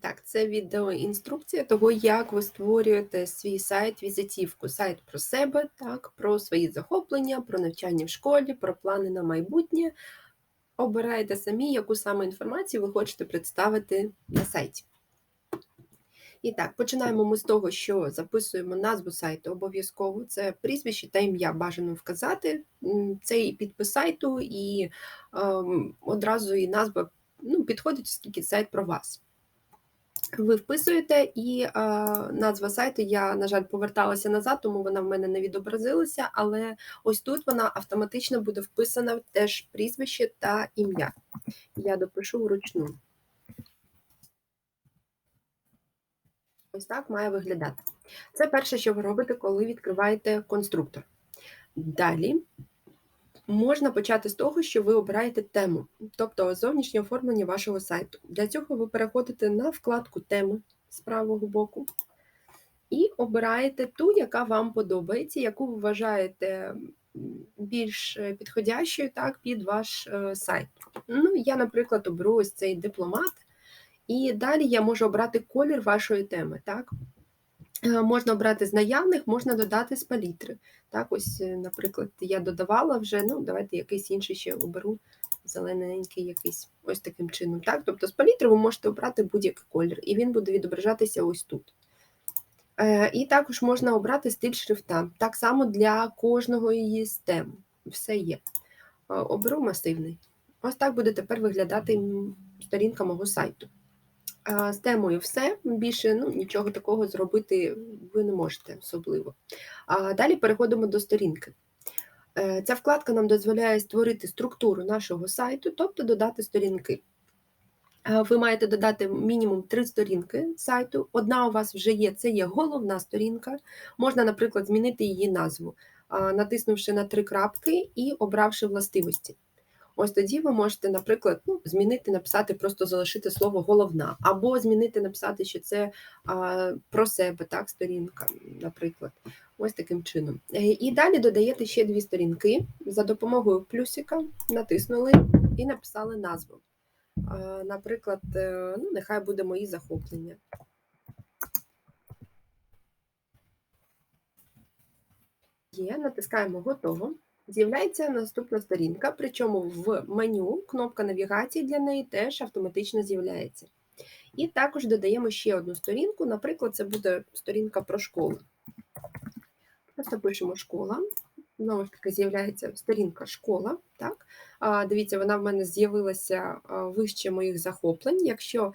Так, це відеоінструкція того, як ви створюєте свій сайт, візитівку. Сайт про себе, так, про свої захоплення, про навчання в школі, про плани на майбутнє. Обирайте самі, яку саме інформацію ви хочете представити на сайті. І так, починаємо ми з того, що записуємо назву сайту обов'язково. Це прізвище та ім'я бажано вказати. Це і підпис сайту, і ем, одразу і назва ну, підходить, оскільки сайт про вас. Ви вписуєте, і е, назва сайту, я, на жаль, поверталася назад, тому вона в мене не відобразилася, але ось тут вона автоматично буде вписана теж прізвище та ім'я. Я допишу вручну. Ось так має виглядати. Це перше, що ви робите, коли відкриваєте конструктор. Далі можна почати з того, що ви обираєте тему, тобто зовнішнє оформлення вашого сайту. Для цього ви переходите на вкладку Теми з правого боку і обираєте ту, яка вам подобається, яку ви вважаєте більш е, підходящою так, під ваш е, сайт. Ну, я, наприклад, оберу ось цей дипломат. І далі я можу обрати колір вашої теми. Так? Е, Можна обрати з наявних, можна додати з палітри. Так, ось, е, наприклад, я додавала вже, ну, давайте якийсь інший ще оберу, зелененький якийсь, ось таким чином. Так? Тобто з палітри ви можете обрати будь-який колір, і він буде відображатися ось тут. Е, І також можна обрати стиль шрифта. Так само для кожного її з тем. Все є. Оберу масивний. Ось так буде тепер виглядати сторінка мого сайту. З темою все. Більше ну, нічого такого зробити ви не можете особливо. А Далі переходимо до сторінки. Е, Ця вкладка нам дозволяє створити структуру нашого сайту, тобто додати сторінки. Ви маєте додати мінімум три сторінки сайту. Одна у вас вже є, це є головна сторінка. Можна, наприклад, змінити її назву, натиснувши на три крапки і обравши властивості. Ось тоді ви можете, наприклад, ну, змінити, написати, просто залишити слово головна, або змінити, написати, що це а, про себе, так, сторінка, наприклад. Ось таким чином. Е, І далі додаєте ще дві сторінки за допомогою плюсика, натиснули і написали назву. Наприклад, е, ну, нехай буде мої захоплення. Є, натискаємо готово. З'являється наступна сторінка, причому в меню кнопка навігації для неї теж автоматично з'являється. І також додаємо ще одну сторінку, наприклад, це буде сторінка про школу. Просто пишемо школа. Знову ж таки, з'являється сторінка школа. Так? А, Дивіться, вона в мене з'явилася вище моїх захоплень. Якщо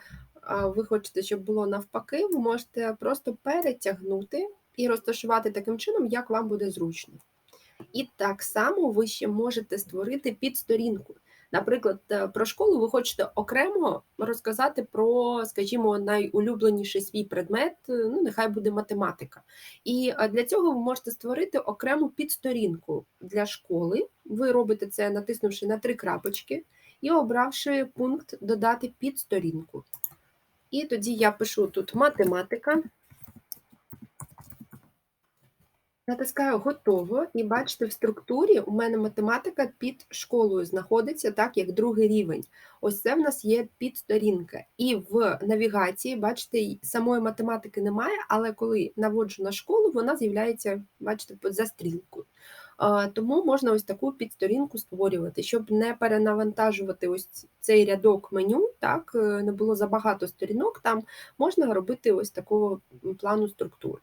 ви хочете, щоб було навпаки, ви можете просто перетягнути і розташувати таким чином, як вам буде зручно. І так само ви ще можете створити підсторінку. Наприклад, е, про школу ви хочете окремо розказати про, скажімо, найулюбленіший свій предмет, е, ну нехай буде математика. І е, для цього ви можете створити окрему підсторінку для школи. Ви робите це, натиснувши на три крапочки і обравши пункт Додати підсторінку. І тоді я пишу тут математика. Натискаю готово, і бачите, в структурі у мене математика під школою знаходиться так, як другий рівень. Ось це в нас є підсторінка. І в навігації, бачите, самої математики немає, але коли наводжу на школу, вона з'являється, бачите, за стрілкою. Тому можна ось таку підсторінку створювати, щоб не перенавантажувати ось цей рядок меню, так, е, не було забагато сторінок, там можна робити ось такого плану структури.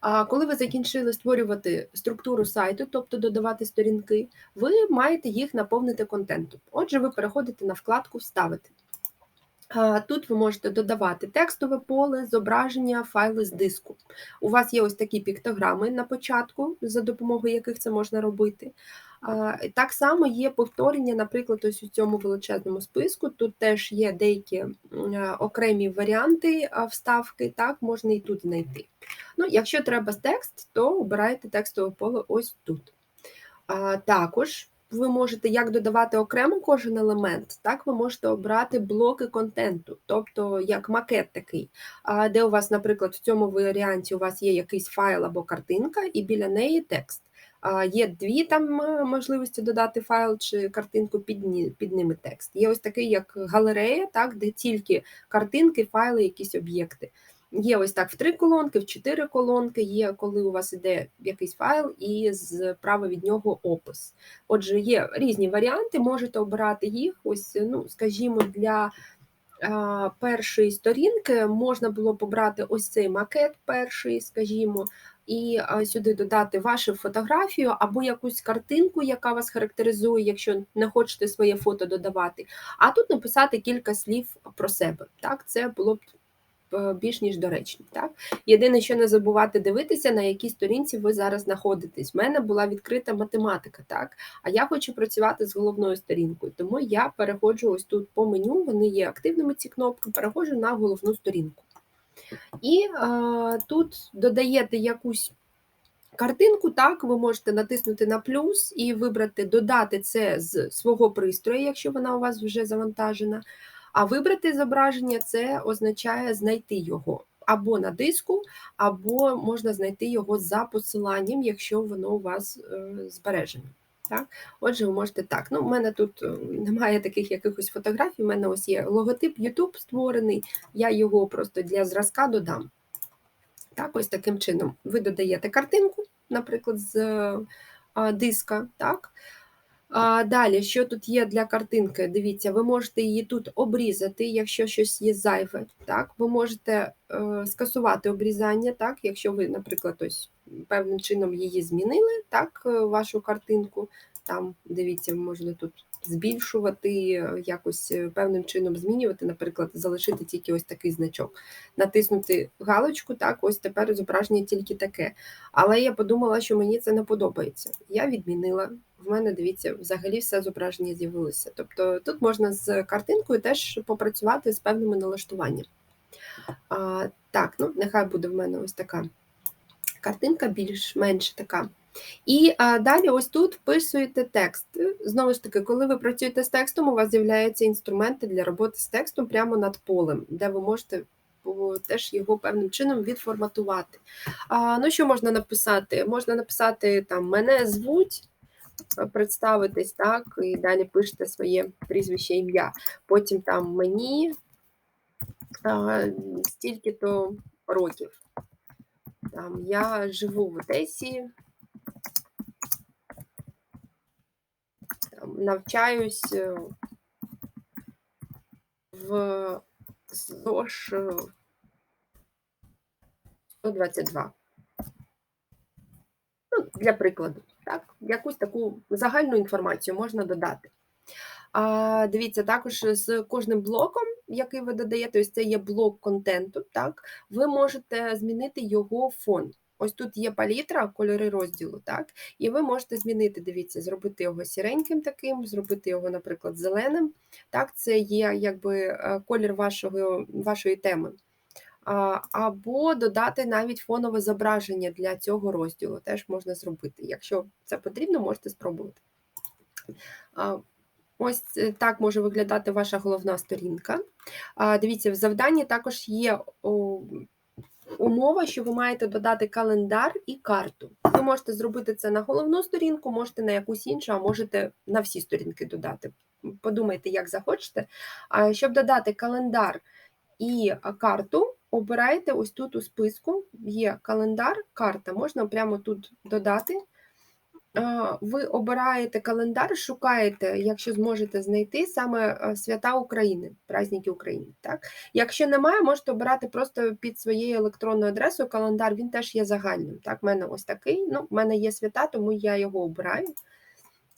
А коли ви закінчили створювати структуру сайту, тобто додавати сторінки, ви маєте їх наповнити контентом. Отже, ви переходите на вкладку Вставити. Тут ви можете додавати текстове поле, зображення, файли з диску. У вас є ось такі піктограми на початку, за допомогою яких це можна робити. Так само є повторення, наприклад, ось у цьому величезному списку. Тут теж є деякі е, окремі варіанти вставки, так, можна і тут знайти. Ну, якщо треба текст, то обирайте текстове поле ось тут. Також ви можете як додавати окремо кожен елемент, так ви можете обрати блоки контенту, тобто як макет такий, де у вас, наприклад, в цьому варіанті у вас є якийсь файл або картинка, і біля неї текст. Є дві там е, можливості додати файл чи картинку під, під ними текст. Є ось такий, як галерея, так, де тільки картинки, файли, якісь об'єкти. Є ось так в три колонки, в чотири колонки, є коли у вас іде якийсь файл і справа від нього опис. Отже, є різні варіанти, можете обирати їх. Ось, ну, скажімо, для а, першої сторінки можна було побрати ось цей макет перший, скажімо, і сюди додати вашу фотографію або якусь картинку, яка вас характеризує, якщо не хочете своє фото додавати. А тут написати кілька слів про себе. Так, це було б більш ніж доречно. Так? Єдине, що не забувати дивитися, на якій сторінці ви зараз знаходитесь. У мене була відкрита математика, так? а я хочу працювати з головною сторінкою, тому я переходжу ось тут по меню, вони є активними, ці кнопки, переходжу на головну сторінку. І е, тут додаєте якусь картинку, так, ви можете натиснути на плюс і вибрати, додати це з свого пристрою, якщо вона у вас вже завантажена. А вибрати зображення це означає знайти його або на диску, або можна знайти його за посиланням, якщо воно у вас е, збережено. Так? Отже, ви можете так. Ну, У мене тут е, немає таких якихось фотографій, у мене ось є логотип YouTube створений, я його просто для зразка додам. Так, ось таким чином ви додаєте картинку, наприклад, з а, диска. так. А, Далі, що тут є для картинки? Дивіться, ви можете її тут обрізати, якщо щось є зайве. Так? Ви можете е, скасувати обрізання, так? якщо ви, наприклад, ось певним чином її змінили, так, е, вашу картинку. Там, дивіться, можна тут збільшувати, е, якось е, певним чином змінювати, наприклад, залишити тільки ось такий значок, натиснути галочку, так, ось тепер зображення тільки таке. Але я подумала, що мені це не подобається. Я відмінила. В мене, дивіться, взагалі все зображення з'явилося. Тобто тут можна з картинкою теж попрацювати з певними налаштуваннями. Так, ну нехай буде в мене ось така картинка, більш-менш така. І а, далі, ось тут вписуєте текст. Знову ж таки, коли ви працюєте з текстом, у вас з'являються інструменти для роботи з текстом прямо над полем, де ви можете теж його певним чином відформатувати. А, Ну, що можна написати? Можна написати там Мене звуть. Представитись, так, і далі пишете своє прізвище ім'я. Потім там мені стільки-то років. Там Я живу в Одесі, там, навчаюсь е, в ЗОЖ 122. Ну, Для прикладу, так, якусь таку загальну інформацію можна додати. А, Дивіться, також з кожним блоком, який ви додаєте, ось це є блок контенту, так, ви можете змінити його фон. Ось тут є палітра, кольори розділу, так, і ви можете змінити, дивіться, зробити його сіреньким таким, зробити його, наприклад, зеленим. Так, Це є якби е, колір вашого, вашої теми. Або додати навіть фонове зображення для цього розділу теж можна зробити. Якщо це потрібно, можете спробувати. Ось е, так може виглядати ваша головна сторінка. Дивіться, в завданні також є умова, що ви маєте додати календар і карту. Ви можете зробити це на головну сторінку, можете на якусь іншу, а можете на всі сторінки додати. Подумайте, як захочете. Щоб додати календар і карту, обирайте ось тут у списку є календар, карта. Можна прямо тут додати ви обираєте календар, шукаєте, якщо зможете знайти саме свята України, праздники України. Так? Якщо немає, можете обирати просто під своєю електронною адресою календар, він теж є загальним. Так, У мене ось такий. Ну, в мене є свята, тому я його обираю.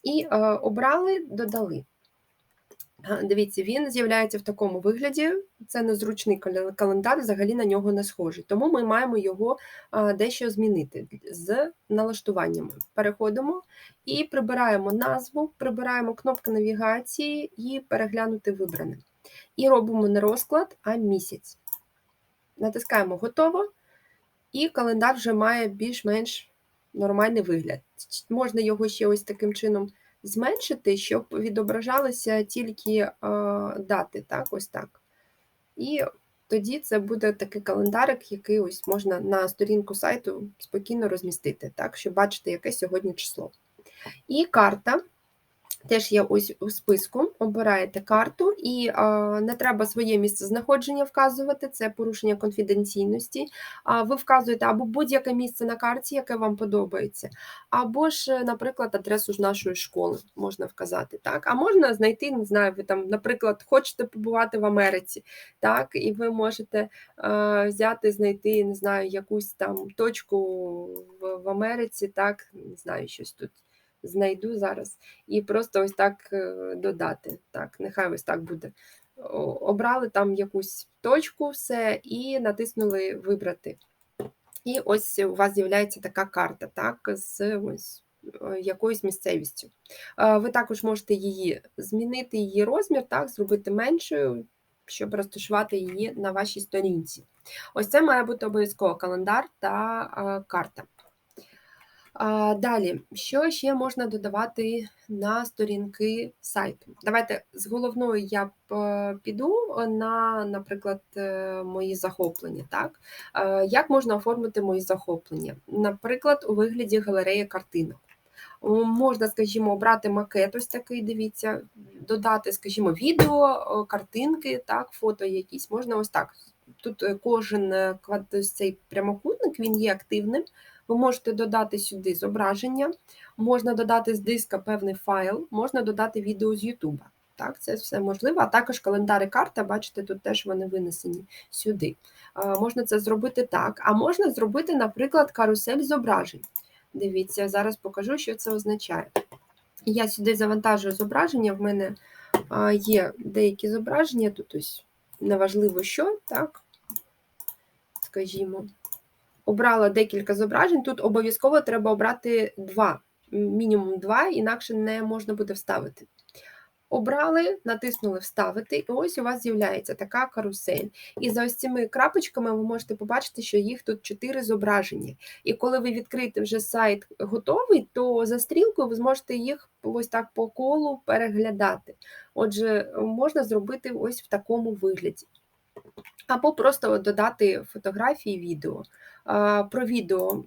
І е, обрали, додали. Дивіться, він з'являється в такому вигляді. Це незручний календар, взагалі на нього не схожий. Тому ми маємо його дещо змінити з налаштуваннями. Переходимо і прибираємо назву, прибираємо кнопку навігації і переглянути вибране. І робимо не розклад, а місяць. Натискаємо готово, і календар вже має більш-менш нормальний вигляд. Можна його ще ось таким чином зменшити, щоб відображалися тільки дати, так, ось так. І тоді це буде такий календарик, який ось можна на сторінку сайту спокійно розмістити, так, щоб бачити, яке сьогодні число. І карта. Теж є ось у списку, обираєте карту, і а, не треба своє місце знаходження вказувати, це порушення конфіденційності. А ви вказуєте або будь-яке місце на карті, яке вам подобається, або ж, наприклад, адресу ж нашої школи можна вказати. так. А можна знайти, не знаю, ви там, наприклад, хочете побувати в Америці, так, і ви можете а, взяти, знайти, не знаю, якусь там точку в, в Америці, так, не знаю, щось тут знайду зараз і просто ось так е, додати. Так, нехай ось так буде. Обрали там якусь точку, все, і натиснули Вибрати. І ось у вас з'являється така карта, так, з ось е, якоюсь місцевістю. Ви також можете її змінити, її розмір, так, зробити меншою, щоб розташувати її на вашій сторінці. Ось це має бути обов'язково календар та карта. Далі, що ще можна додавати на сторінки сайту? Давайте з головною я е, піду на, наприклад, е, мої захоплення. Так? Е, як можна оформити мої захоплення? Наприклад, у вигляді галереї картинок. Можна, скажімо, обрати макет, ось такий, дивіться, додати, скажімо, відео, картинки, так, фото якісь. Можна ось так. Тут кожен цей прямокутник він є активним. Ви можете додати сюди зображення, можна додати з диска певний файл, можна додати відео з Ютуба. Так, це все можливо, а також календар і карта, бачите, тут теж вони винесені сюди. Можна це зробити так, а можна зробити, наприклад, карусель зображень. Дивіться, зараз покажу, що це означає. Я сюди завантажую зображення, в мене є деякі зображення, тут ось неважливо що, так, скажімо обрала декілька зображень, тут обов'язково треба обрати два, мінімум два, інакше не можна буде вставити. Обрали, натиснули Вставити, і ось у вас з'являється така карусель. І за ось цими крапочками ви можете побачити, що їх тут чотири зображення. І коли ви відкриєте вже сайт готовий, то за стрілкою ви зможете їх ось так по колу переглядати. Отже, можна зробити ось в такому вигляді. Або просто додати фотографії, відео. Про відео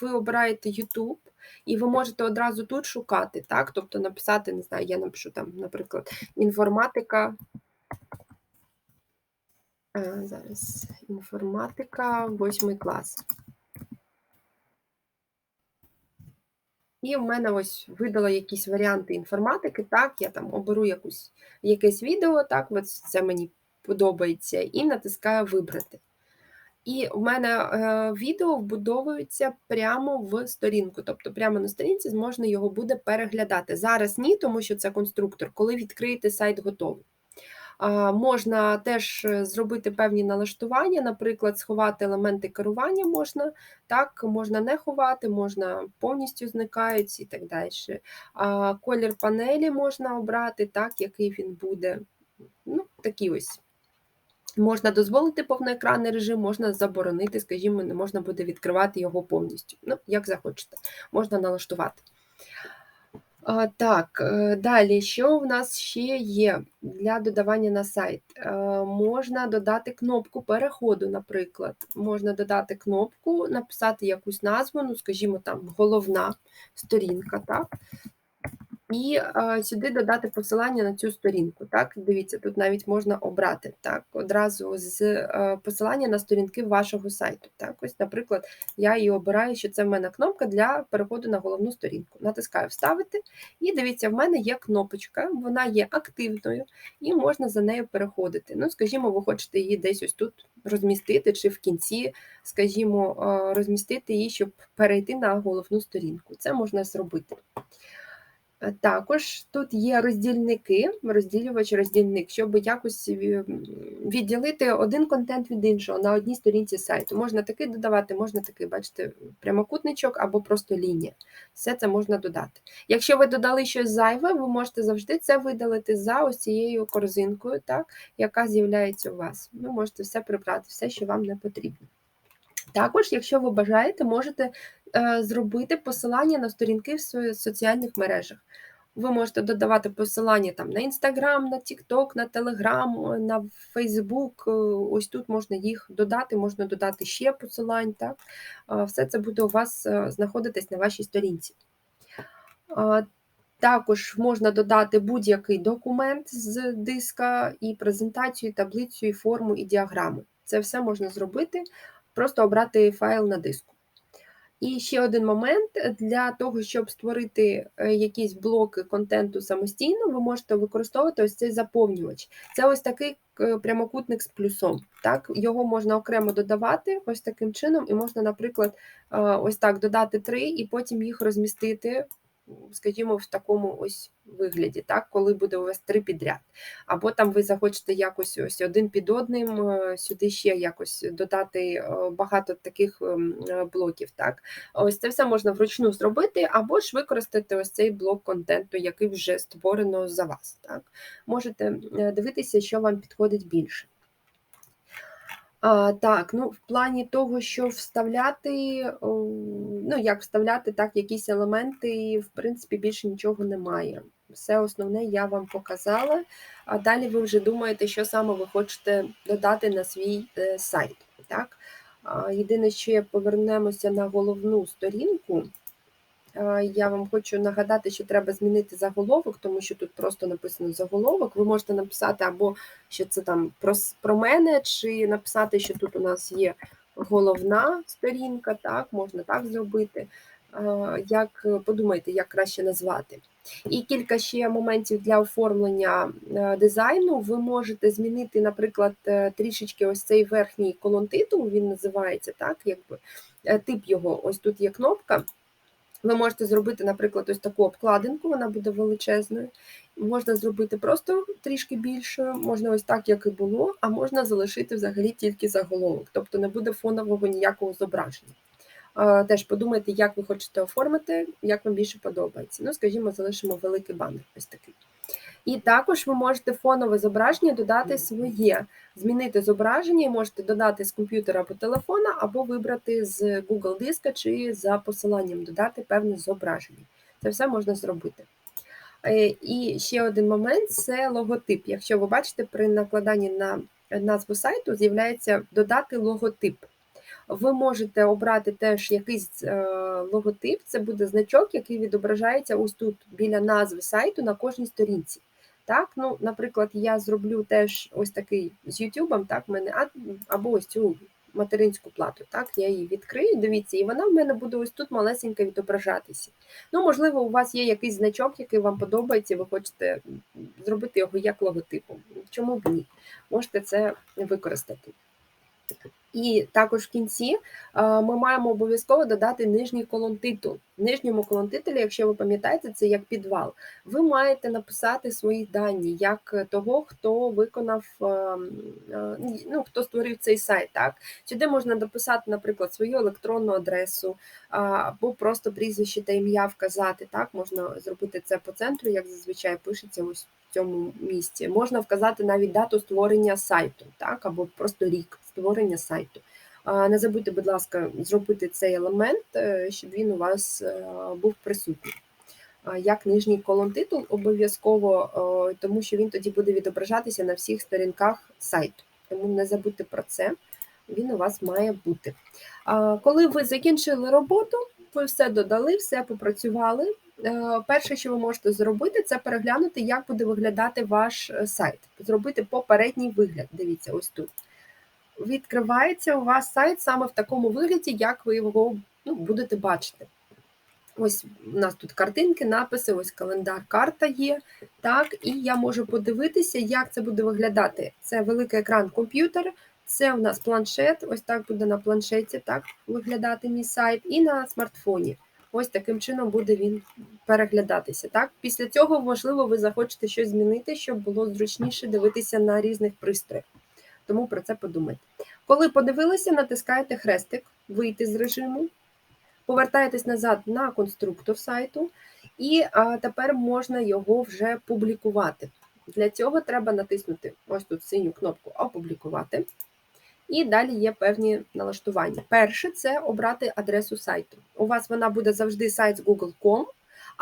ви обираєте YouTube, і ви можете одразу тут шукати, так? Тобто написати, не знаю, я напишу там, наприклад, інформатика. Зараз інформатика, восьмий клас. І в мене ось видала якісь варіанти інформатики, так, я там оберу якусь, якесь відео, так, ось це мені подобається, і натискаю Вибрати. І в мене е, відео вбудовується прямо в сторінку, тобто прямо на сторінці можна його буде переглядати. Зараз ні, тому що це конструктор, коли відкриєте сайт готовий. Можна теж е, зробити певні налаштування, наприклад, сховати елементи керування можна, так, можна не ховати, можна повністю зникають і так далі. Колір панелі можна обрати, так, який він буде. Ну, такі ось Можна дозволити повноекранний режим, можна заборонити, скажімо, не можна буде відкривати його повністю. Ну, як захочете, можна налаштувати. А, Так, е, далі, що в нас ще є для додавання на сайт? А, е, можна додати кнопку переходу, наприклад. Можна додати кнопку, написати якусь назву, ну, скажімо, там головна сторінка. так? І а, сюди додати посилання на цю сторінку. Так, Дивіться, тут навіть можна обрати так, одразу з а, посилання на сторінки вашого сайту. Так, Ось, Наприклад, я її обираю, що це в мене кнопка для переходу на головну сторінку. Натискаю Вставити, і дивіться, в мене є кнопочка, вона є активною і можна за нею переходити. Ну, Скажімо, ви хочете її десь ось тут розмістити, чи в кінці, скажімо, розмістити її, щоб перейти на головну сторінку. Це можна зробити. Е, також тут є роздільники, розділювач, роздільник, щоб якось відділити один контент від іншого на одній сторінці сайту. Можна такий додавати, можна такий, бачите, прямокутничок або просто лінія. Все це можна додати. Якщо ви додали щось зайве, ви можете завжди це видалити за ось цією корзинкою, так, яка з'являється у вас. Ви можете все прибрати, все, що вам не потрібно. Також, якщо ви бажаєте, можете е, зробити посилання на сторінки в соціальних мережах. Ви можете додавати посилання там на Інстаграм, на Тікток, на Телеграм, на Фейсбук. Ось тут можна їх додати, можна додати ще посилань. Так? Все це буде у вас е, знаходитись на вашій сторінці. Також можна додати будь-який документ з диска, і презентацію, і таблицю, і форму, і діаграму. Це все можна зробити, просто обрати файл на диску. І ще один момент: для того, щоб створити е, якісь блоки контенту самостійно, ви можете використовувати ось цей заповнювач. Це ось такий е, прямокутник з плюсом. Так? Його можна окремо додавати ось таким чином, і можна, наприклад, е, ось так додати три, і потім їх розмістити скажімо, в такому ось вигляді, так, коли буде у вас три підряд. Або там ви захочете якось ось один під одним, е, сюди ще якось додати е, багато таких ем, е, блоків. так. Ось це все можна вручну зробити, або ж використати ось цей блок контенту, який вже створено за вас. Так. Можете дивитися, що вам підходить більше. А, Так, ну в плані того, що вставляти, ну як вставляти так, якісь елементи, в принципі, більше нічого немає. Все основне я вам показала, а далі ви вже думаєте, що саме ви хочете додати на свій е, сайт. Так? Єдине, що повернемося на головну сторінку. Я вам хочу нагадати, що треба змінити заголовок, тому що тут просто написано заголовок. Ви можете написати або що це там про про мене, чи написати, що тут у нас є головна сторінка, так, можна так зробити. Як подумайте, як краще назвати. І кілька ще моментів для оформлення дизайну. Ви можете змінити, наприклад, е, трішечки ось цей верхній колон титул, він називається так, якби е, тип його, ось тут є кнопка. Ви можете зробити, наприклад, ось таку обкладинку, вона буде величезною. Можна зробити просто трішки більшою, можна ось так, як і було, а можна залишити взагалі тільки заголовок, тобто не буде фонового ніякого зображення. Теж подумайте, як ви хочете оформити, як вам більше подобається. Ну, скажімо, залишимо великий банер ось такий. І також ви можете фонове зображення додати своє, змінити зображення, можете додати з комп'ютера або телефона, або вибрати з Google диска чи за посиланням додати певне зображення. Це все можна зробити. Е, і ще один момент це логотип. Якщо ви бачите, при накладанні на назву сайту з'являється додати логотип. Ви можете обрати теж якийсь е, логотип, це буде значок, який відображається ось тут біля назви сайту на кожній сторінці. Так, ну, Наприклад, я зроблю теж ось такий з YouTube, так, в мене, або ось цю материнську плату. Так, Я її відкрию, дивіться, і вона в мене буде ось тут малесенько відображатися. Ну, Можливо, у вас є якийсь значок, який вам подобається, ви хочете зробити його як логотипом. Чому б ні? Можете це використати. І також в кінці ми маємо обов'язково додати нижній колон титул. В нижньому колон титулі, якщо ви пам'ятаєте, це як підвал. Ви маєте написати свої дані, як того, хто виконав, ну, хто створив цей сайт. Так? Сюди можна дописати, наприклад, свою електронну адресу, або просто прізвище та ім'я вказати. Так? Можна зробити це по центру, як зазвичай пишеться ось в цьому місці. Можна вказати навіть дату створення сайту, так? або просто рік створення сайту. Не забудьте, будь ласка, зробити цей елемент, е, щоб він у вас е, був присутній. Як нижній колон титул обов'язково, е, тому що він тоді буде відображатися на всіх сторінках сайту. Тому не забудьте про це, він у вас має бути. Коли ви закінчили роботу, ви все додали, все попрацювали. Перше, що ви можете зробити, це переглянути, як буде виглядати ваш сайт. Зробити попередній вигляд. Дивіться, ось тут відкривається у вас сайт саме в такому вигляді, як ви його ну, будете бачити. Ось у нас тут картинки, написи, ось календар, карта є. Так, І я можу подивитися, як це буде виглядати. Це великий екран комп'ютер, це у нас планшет, ось так буде на планшеті так виглядати мій сайт, і на смартфоні. Ось таким чином буде він переглядатися. Так? Після цього, можливо, ви захочете щось змінити, щоб було зручніше дивитися на різних пристроях тому про це подумайте. Коли подивилися, натискаєте хрестик, вийти з режиму, повертаєтесь назад на конструктор сайту, і а, тепер можна його вже публікувати. Для цього треба натиснути ось тут синю кнопку Опублікувати. І далі є певні налаштування. Перше це обрати адресу сайту. У вас вона буде завжди сайт з Google.com,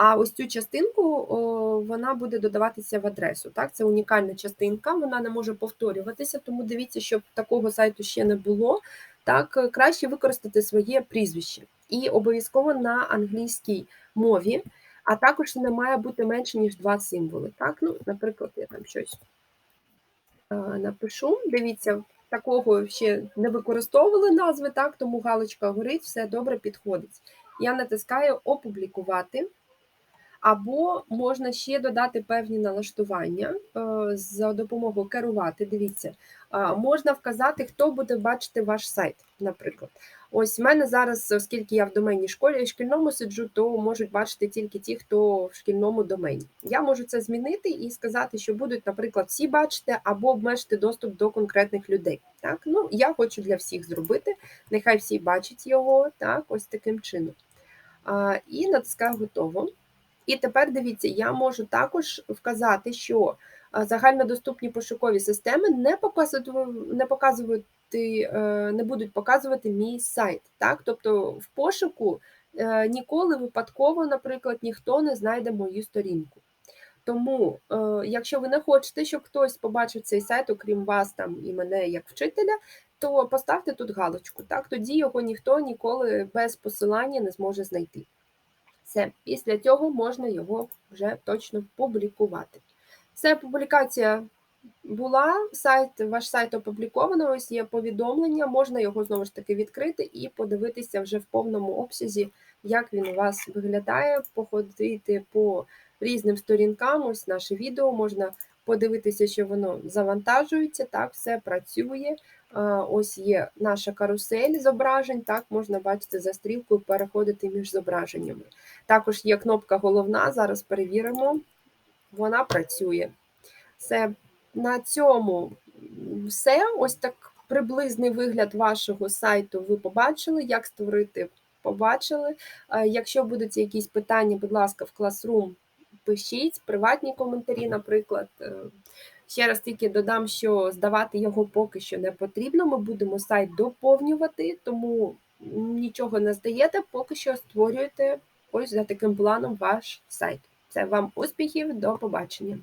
А ось цю частинку о, вона буде додаватися в адресу. Так, Це унікальна частинка, вона не може повторюватися, тому дивіться, щоб такого сайту ще не було. Так, краще використати своє прізвище. І обов'язково на англійській мові, а також не має бути менше, ніж два символи. Так, ну, Наприклад, я там щось напишу. Дивіться, такого ще не використовували назви, так, тому галочка горить, все добре підходить. Я натискаю Опублікувати. Або можна ще додати певні налаштування е, за допомогою керувати. Дивіться, можна вказати, хто буде бачити ваш сайт, наприклад. Ось в мене зараз, оскільки я в домені школі шкільному сиджу, то можуть бачити тільки ті, хто в шкільному домені. Я можу це змінити і сказати, що будуть, наприклад, всі бачити або обмежити доступ до конкретних людей. Так, ну я хочу для всіх зробити. Нехай всі бачать його так, ось таким чином. А, І натискаю готово. І тепер дивіться, я можу також вказати, що загальнодоступні пошукові системи не показують, не показують, е, не будуть показувати мій сайт. Так? Тобто в пошуку е, ніколи випадково, наприклад, ніхто не знайде мою сторінку. Тому, е, якщо ви не хочете, щоб хтось побачив цей сайт, окрім вас там і мене як вчителя, то поставте тут галочку. Так? Тоді його ніхто ніколи без посилання не зможе знайти. Все, після цього можна його вже точно публікувати. Все, публікація була, сайт, ваш сайт опубліковано, ось є повідомлення, можна його знову ж таки відкрити і подивитися вже в повному обсязі, як він у вас виглядає, походити по різним сторінкам. Ось наше відео можна подивитися, що воно завантажується, так, все працює. Ось є наша карусель зображень, так, можна бачити за стрілкою, переходити між зображеннями. Також є кнопка головна, зараз перевіримо, вона працює. Все, на цьому все. Ось так приблизний вигляд вашого сайту ви побачили, як створити, побачили. Якщо будуть якісь питання, будь ласка, в Classroom пишіть, приватні коментарі, наприклад. Ще раз тільки додам, що здавати його поки що не потрібно. Ми будемо сайт доповнювати, тому нічого не здаєте, поки що створюєте ось за таким планом ваш сайт. Це вам успіхів, до побачення!